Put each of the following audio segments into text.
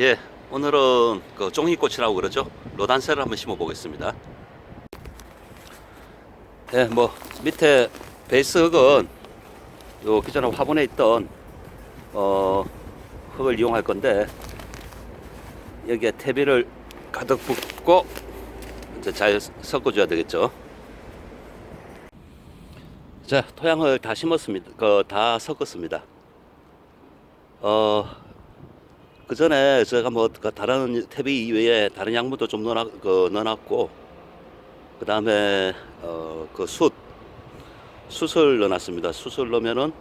예, 오늘은 그 종이꽃이라고 그러죠. 로단세를 한번 심어 보겠습니다. 예, 뭐 밑에 베이스 흙은 요 기존에 화분에 있던 어 흙을 이용할 건데 여기에 퇴비를 가득 붓고 이제 잘 섞어줘야 되겠죠. 자, 토양을 다 심었습니다. 그 다 섞었습니다. 어, 그 전에 제가 뭐그 다른 퇴비 이외에 다른 약물도 좀 넣어 그 넣어놨고 그 다음에 어 그 숯 숯을 넣어놨습니다. 숯을 넣으면은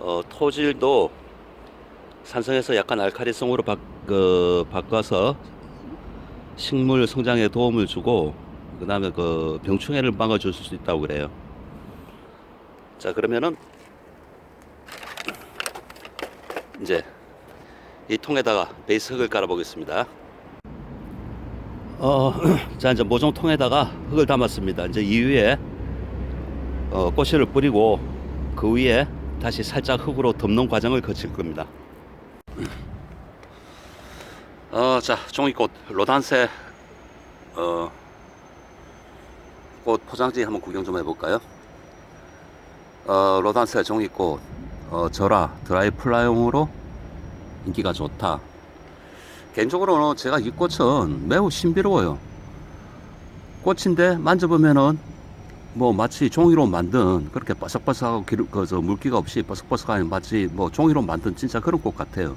어 토질도 산성에서 약간 알카리성으로 바, 그, 바꿔서 식물 성장에 도움을 주고 그 다음에 그 병충해를 막아줄 수 있다고 그래요. 자 그러면은 이제 이 통에다가 베이스 흙을 깔아 보겠습니다. 어, 자 이제 모종 통에다가 흙을 담았습니다. 이제 이 위에 어, 꽃씨를 뿌리고 그 위에 다시 살짝 흙으로 덮는 과정을 거칠 겁니다. 어, 자 종이꽃 로단세 어, 꽃 포장지 한번 구경 좀 해볼까요? 어, 로단세 종이꽃 어, 절화 드라이 플라용으로 인기가 좋다. 개인적으로는 제가 이 꽃은 매우 신비로워요. 꽃인데 만져보면은 뭐 마치 종이로 만든 그렇게 바삭바삭하고 기름, 그 저 물기가 없이 바삭바삭한 마치 뭐 종이로 만든 진짜 그런 꽃 같아요.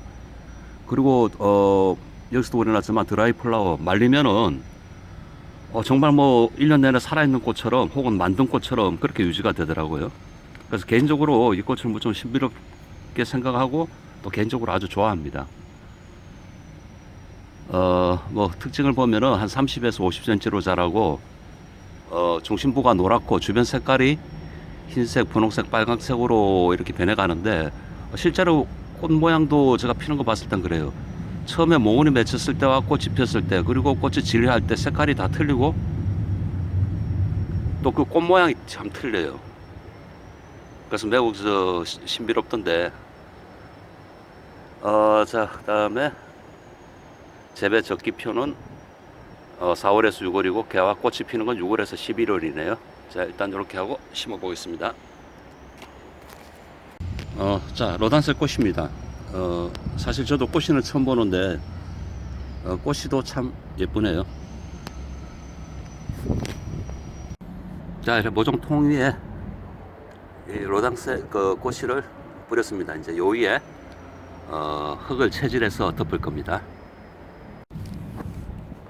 그리고 어 여기서도 우려났지만 드라이 플라워 말리면은 어 정말 뭐 1년 내내 살아있는 꽃처럼 혹은 만든 꽃처럼 그렇게 유지가 되더라고요. 그래서 개인적으로 이 꽃을 뭐좀 신비롭게 생각하고 또 개인적으로 아주 좋아합니다. 어, 뭐 특징을 보면은 한 30에서 50cm로 자라고 어, 중심부가 노랗고 주변 색깔이 흰색, 분홍색, 빨강색으로 이렇게 변해가는데 실제로 꽃 모양도 제가 피는 거 봤을 땐 그래요. 처음에 몽원이 맺혔을 때와 꽃이 폈을 때 그리고 꽃이 진리할 때 색깔이 다 틀리고 또 그 꽃 모양이 참 틀려요. 그래서 매우 저 시- 신비롭던데 어, 자, 그 다음에 재배 적기표는 어, 4월에서 6월이고 개와 꽃이 피는 건 6월에서 11월이네요. 자, 일단 이렇게 하고 심어 보겠습니다. 어, 자, 로단셀 꽃입니다. 어, 사실 저도 꽃이는 처음 보는데 어, 꽃이도 참 예쁘네요. 자, 이렇게 모종통 위에 이 로당세 그 꽃씨를 뿌렸습니다. 이제 요 위에 어, 흙을 채질해서 덮을 겁니다.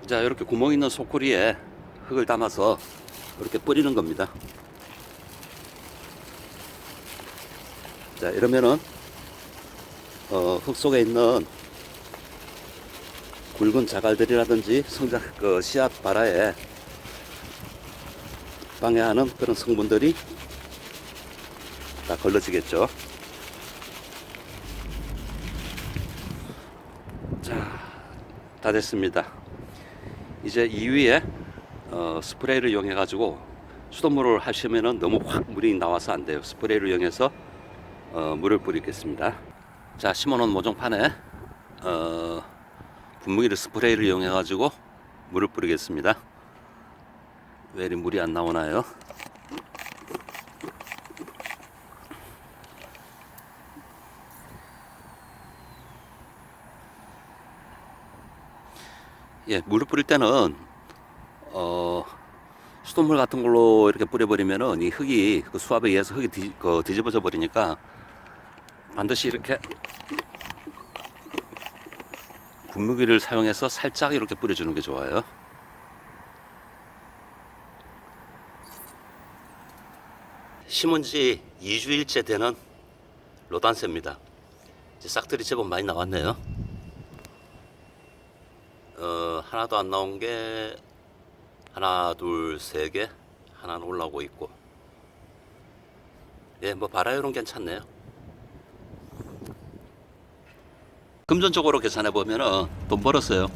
자, 이렇게 구멍 있는 소쿠리에 흙을 담아서 이렇게 뿌리는 겁니다. 자, 이러면은 어, 흙 속에 있는 굵은 자갈들이라든지 성장 그 씨앗 발화에 방해하는 그런 성분들이 다 걸러지겠죠. 다 됐습니다. 이제 이 위에 어, 스프레이를 이용해 가지고 수돗물을 하시면은 너무 확 물이 나와서 안 돼요. 스프레이를 이용해서 어, 물을 뿌리겠습니다. 자, 심어놓은 모종판에 어, 분무기를 스프레이를 이용해 가지고 물을 뿌리겠습니다. 왜 이리 물이 안 나오나요? 예, 물을 뿌릴 때는 어, 수돗물 같은 걸로 이렇게 뿌려버리면은 이 흙이 그 수압에 의해서 흙이 뒤, 그 뒤집어져 버리니까 반드시 이렇게 분무기를 사용해서 살짝 이렇게 뿌려주는 게 좋아요. 심은 지 2주일째 되는 로단새입니다. 싹들이 제법 많이 나왔네요. 어, 하나도 안 나온 게 하나, 둘, 세 개, 하나는 올라오고 있고. 예, 뭐 바라요는 괜찮네요. 금전적으로 계산해 보면은 돈 벌었어요.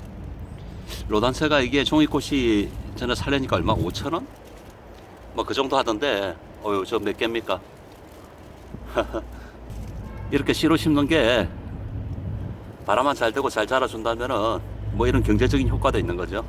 로단새가 이게 종이꽃이 전에 살려니까 얼마? 5천 원? 뭐 그 정도 하던데, 어유 저 몇 개입니까? 이렇게 씨로 심는 게 바람만 잘 되고 잘 자라준다면은 뭐 이런 경제적인 효과도 있는 거죠.